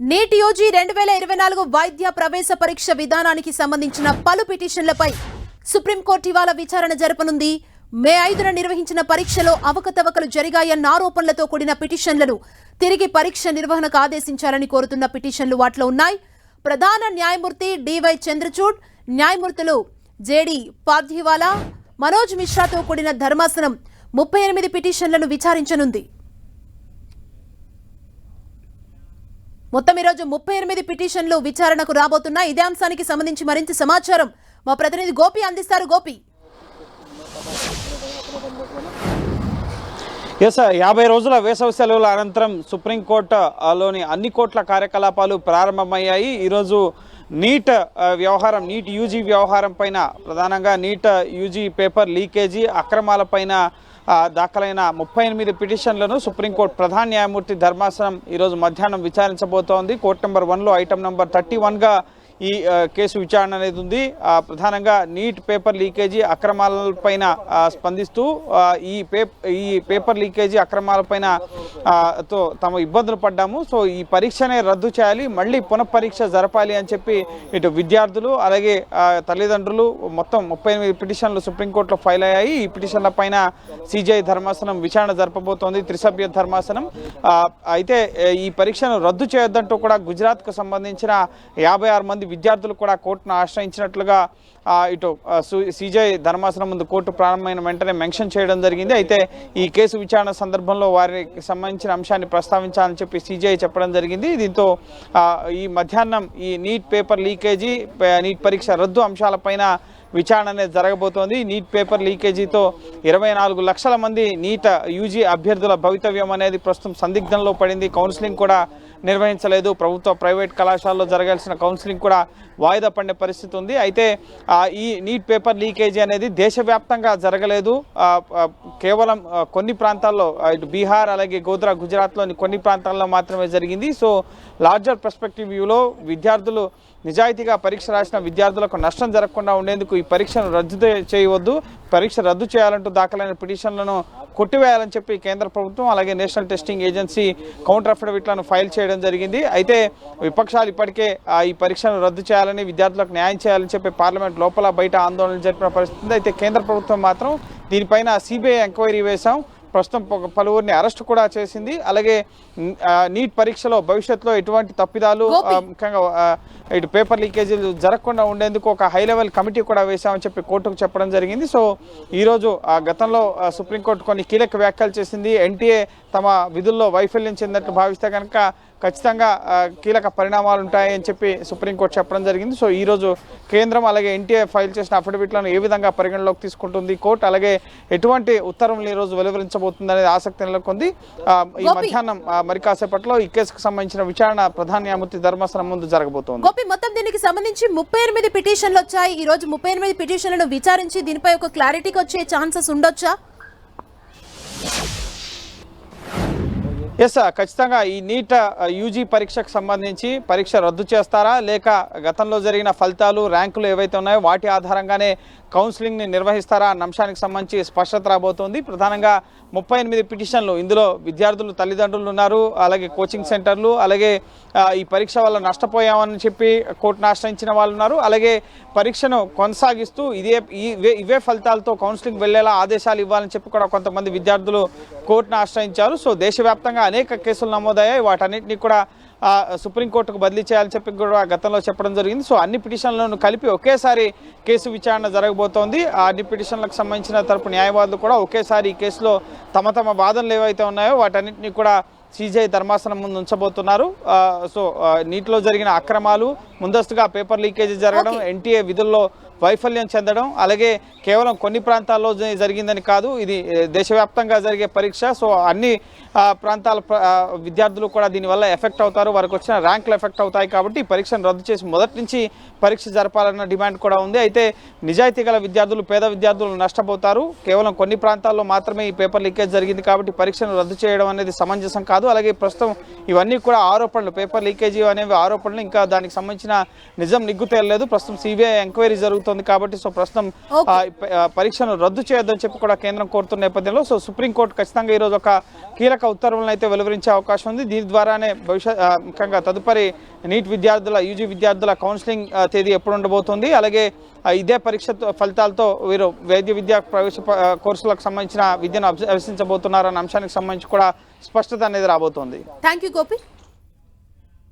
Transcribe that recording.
NEET UG రెండు వేల ఇరవై నాలుగు వైద్య ప్రవేశ పరీక్ష విధానానికి సంబంధించిన పలు పిటిషన్లపై సుప్రీంకోర్టు ఇవాళ విచారణ జరపనుంది. మే ఐదున నిర్వహించిన పరీక్షలో అవకతవకలు జరిగాయన్న ఆరోపణలతో కూడిన పిటిషన్లను తిరిగి పరీక్ష నిర్వహణకు ఆదేశించాలని కోరుతున్న పిటిషన్లు వాటిలో ఉన్నాయి. ప్రధాన న్యాయమూర్తి డివై చంద్రచూడ్ న్యాయమూర్తులు జేడి పార్థివాలా మనోజ్ మిశ్రాతో కూడిన ధర్మాసనం ముప్పై ఎనిమిది పిటిషన్లను విచారించనుంది. మొత్తం ఈరోజు ముప్పై ఎనిమిది పిటిషన్లు విచారణకు రాబోతున్నాయి. ఇదే అంశానికి సంబంధించి మరింత సమాచారం మా ప్రతినిధి గోపి అందిస్తారు. గోపి. ఎస్ యాభై రోజుల వేసవి సెలవుల అనంతరం సుప్రీంకోర్టులోని అన్ని కోట్ల కార్యకలాపాలు ప్రారంభమయ్యాయి. ఈరోజు నీట్ వ్యవహారం నీట్ యూజీ వ్యవహారం పైన ప్రధానంగా నీట్ యూజీ పేపర్ లీకేజీ అక్రమాలపైన దాఖలైన ముప్పై ఎనిమిది పిటిషన్లను సుప్రీంకోర్టు ప్రధాన న్యాయమూర్తి ధర్మాసనం ఈరోజు మధ్యాహ్నం విచారించబోతోంది. కోర్టు నెంబర్ వన్లో ఐటమ్ నెంబర్ థర్టీ వన్గా ఈ కేసు విచారణ అనేది ఉంది. ప్రధానంగా నీట్ పేపర్ లీకేజీ అక్రమాలపైన స్పందిస్తూ ఈ పే ఈ పేపర్ లీకేజీ అక్రమాలపైన తో తమ ఇబ్బందులు పడ్డాము. సో ఈ పరీక్షనే రద్దు చేయాలి మళ్ళీ పునఃపరీక్ష జరపాలి అని చెప్పి ఇటు విద్యార్థులు అలాగే తల్లిదండ్రులు మొత్తం ముప్పై ఎనిమిది పిటిషన్లు సుప్రీంకోర్టులో ఫైల్ అయ్యాయి. ఈ పిటిషన్ల పైన సిజిఐ ధర్మాసనం విచారణ జరపబోతోంది త్రిసభ్య ధర్మాసనం. అయితే ఈ పరీక్షను రద్దు చేయొద్దంటూ కూడా గుజరాత్కు సంబంధించిన యాభై ఆరు మంది విద్యార్థులు కూడా కోర్టును ఆశ్రయించినట్లుగా ఇటు సిజై ధర్మాసనం ముందు కోర్టు ప్రారంభమైన వెంటనే మెన్షన్ చేయడం జరిగింది. అయితే ఈ కేసు విచారణ సందర్భంలో వారికి సంబంధించిన అంశాన్ని ప్రస్తావించాలని చెప్పి సిజిఐ చెప్పడం జరిగింది. దీంతో ఈ మధ్యాహ్నం ఈ నీట్ పేపర్ లీకేజీ నీట్ పరీక్ష రద్దు అంశాలపైన విచారణ అనేది జరగబోతోంది. నీట్ పేపర్ లీకేజీతో ఇరవై నాలుగు లక్షల మంది నీట్ యూజీ అభ్యర్థుల భవితవ్యం అనేది ప్రస్తుతం సందిగ్ధంలో పడింది. కౌన్సిలింగ్ కూడా నిర్వహించలేదు. ప్రభుత్వ ప్రైవేట్ కళాశాలలో జరగాల్సిన కౌన్సిలింగ్ కూడా వాయిదా పడిన పరిస్థితి ఉంది. అయితే ఈ నీట్ పేపర్ లీకేజీ అనేది దేశవ్యాప్తంగా జరగలేదు. కేవలం కొన్ని ప్రాంతాల్లో ఇటు బీహార్ అలాగే గోద్రా గుజరాత్లోని కొన్ని ప్రాంతాల్లో మాత్రమే జరిగింది. సో లార్జర్ పర్స్పెక్టివ్ వ్యూలో విద్యార్థులు నిజాయితీగా పరీక్ష రాసిన విద్యార్థులకు నష్టం జరగకుండా ఉండేందుకు ఈ పరీక్షను రద్దు చేయవద్దు. పరీక్ష రద్దు చేయాలంటూ దాఖలైన పిటిషన్లను కొట్టివేయాలని చెప్పి కేంద్ర ప్రభుత్వం అలాగే నేషనల్ టెస్టింగ్ ఏజెన్సీ కౌంటర్ అఫిడవిట్లను ఫైల్ చేయడం జరిగింది. అయితే విపక్షాలు ఇప్పటికే ఆ, ఈ పరీక్షను రద్దు చేయాలని విద్యార్థులకు న్యాయం చేయాలని చెప్పి పార్లమెంట్ లోపల బయట ఆందోళన జరిపిన పరిస్థితి అయితే కేంద్ర ప్రభుత్వం మాత్రం దీనిపైన సిబిఐ ఎంక్వైరీ వేశాం. ప్రస్తుతం పలువురిని అరెస్ట్ కూడా చేసింది. అలాగే నీట్ పరీక్షలో భవిష్యత్తులో ఎటువంటి తప్పిదాలు ముఖ్యంగా ఇటు పేపర్ లీకేజీలు జరగకుండా ఉండేందుకు ఒక హై లెవెల్ కమిటీ కూడా వేశామని చెప్పి కోర్టుకు చెప్పడం జరిగింది. సో ఈరోజు ఆ గతంలో సుప్రీంకోర్టు కొన్ని కీలక వ్యాఖ్యలు చేసింది. ఎన్టీఏ తమ విధుల్లో వైఫల్యం చెందినట్లు భావిస్తే కనుక ఖచ్చితంగా కీలక పరిణామాలు ఉంటాయని చెప్పి సుప్రీంకోర్టు చెప్పడం జరిగింది. సో ఈరోజు కేంద్రం అలాగే ఎన్టీఏ ఫైల్ చేసిన అఫిడవిట్లను ఏ విధంగా పరిగణలోకి తీసుకుంటుంది? కోర్టు అలాగే ఎటువంటి ఉత్తర్వులు ఈ రోజు వెలువరించబోతుంది అనేది ఆసక్తి నెలకొంది. ఈ. మధ్యాహ్నం మరి కాసేపట్లో ఈ కేసుకు సంబంధించిన విచారణ ప్రధాన న్యాయమూర్తి ధర్మాసనం ముందు జరగబోతోంది. గోపి మొత్తం దీనికి సంబంధించి ముప్పై ఎనిమిది పిటిషన్లు వచ్చాయి ఈ రోజు ముప్పై ఎనిమిది పిటిషన్లను విచారించి దీనిపై ఒక క్లారిటీకి వచ్చే ఛాన్సెస్ ఉండొచ్చా? ఎస్ ఖచ్చితంగా ఈ నీట్ యూజీ పరీక్షకు సంబంధించి పరీక్ష రద్దు చేస్తారా? లేక గతంలో జరిగిన ఫలితాలు ర్యాంకులు ఏవైతే ఉన్నాయో వాటి ఆధారంగానే కౌన్సిలింగ్ని నిర్వహిస్తారా అన్న అంశానికి సంబంధించి స్పష్టత రాబోతోంది. ప్రధానంగా ముప్పై ఎనిమిది పిటిషన్లు ఇందులో విద్యార్థులు తల్లిదండ్రులు ఉన్నారు. అలాగే కోచింగ్ సెంటర్లు అలాగే ఈ పరీక్ష వల్ల నష్టపోయామని చెప్పి కోర్టును ఆశ్రయించిన వాళ్ళు ఉన్నారు. అలాగే పరీక్షను కొనసాగిస్తూ ఇదే ఇవే ఇవే ఫలితాలతో కౌన్సిలింగ్ వెళ్ళేలా ఆదేశాలు ఇవ్వాలని చెప్పి కూడా కొంతమంది విద్యార్థులు కోర్టును ఆశ్రయించారు. సో దేశవ్యాప్తంగా అనేక కేసులు నమోదయ్యాయి. వాటన్నిటిని కూడా సుప్రీంకోర్టుకు బదిలీ చేయాలని చెప్పి కూడా గతంలో చెప్పడం జరిగింది. సో అన్ని పిటిషన్లను కలిపి ఒకేసారి కేసు విచారణ జరగబోతోంది. ఆ అన్ని పిటిషన్లకు సంబంధించిన తరపు న్యాయవాదులు కూడా ఒకేసారి ఈ కేసులో తమ తమ వాదనలు ఏవైతే ఉన్నాయో వాటన్నిటిని కూడా సిజిఐ ధర్మాసనం ముందు ఉంచబోతున్నారు. సో నీటిలో జరిగిన అక్రమాలు ముందస్తుగా పేపర్ లీకేజీ జరగడం ఎన్టీఏ విధుల్లో వైఫల్యం చెందడం అలాగే కేవలం కొన్ని ప్రాంతాల్లో జరిగిందని కాదు ఇది దేశవ్యాప్తంగా జరిగే పరీక్ష. సో అన్ని ప్రాంతాల విద్యార్థులు కూడా దీనివల్ల ఎఫెక్ట్ అవుతారు. వారికి వచ్చిన ర్యాంకులు ఎఫెక్ట్ అవుతాయి కాబట్టి ఈ పరీక్షను రద్దు చేసి మొదటి నుంచి పరీక్ష జరపాలన్న డిమాండ్ కూడా ఉంది. అయితే నిజాయితీ గల విద్యార్థులు పేద విద్యార్థులు నష్టపోతారు. కేవలం కొన్ని ప్రాంతాల్లో మాత్రమే ఈ పేపర్ లీకేజ్ జరిగింది కాబట్టి పరీక్షను రద్దు చేయడం అనేది సమంజసం కాదు. కాదు. అలాగే ప్రస్తుతం ఇవన్నీ కూడా ఆరోపణలు పేపర్ లీకేజీ అనేవి ఆరోపణలు. ఇంకా దానికి సంబంధించిన నిజం నిగ్గు తేలలేదు. ప్రస్తుతం సిబిఐ ఎంక్వైరీ జరుగుతుంది కాబట్టి సో ప్రస్తుతం పరీక్షను రద్దు చేయొద్దని చెప్పి కూడా కేంద్రం కోరుతున్న నేపథ్యంలో సో సుప్రీంకోర్టు ఖచ్చితంగా ఈరోజు ఒక కీలక ఉత్తర్వులను అయితే వెలువరించే అవకాశం ఉంది. దీని ద్వారానే భవిష్యత్ ముఖ్యంగా తదుపరి నీట్ విద్యార్థుల యూజీ విద్యార్థుల కౌన్సిలింగ్ తేదీ ఎప్పుడు ఉండబోతుంది. అలాగే ఇదే పరీక్ష ఫలితాలతో వీరు వైద్య విద్యా ప్రవేశ కోర్సులకు సంబంధించిన విద్యను అభ్యసించబోతున్నారన్న అంశానికి సంబంధించి కూడా స్పష్టత అనేది రాబోతోంది. Thank you Gopi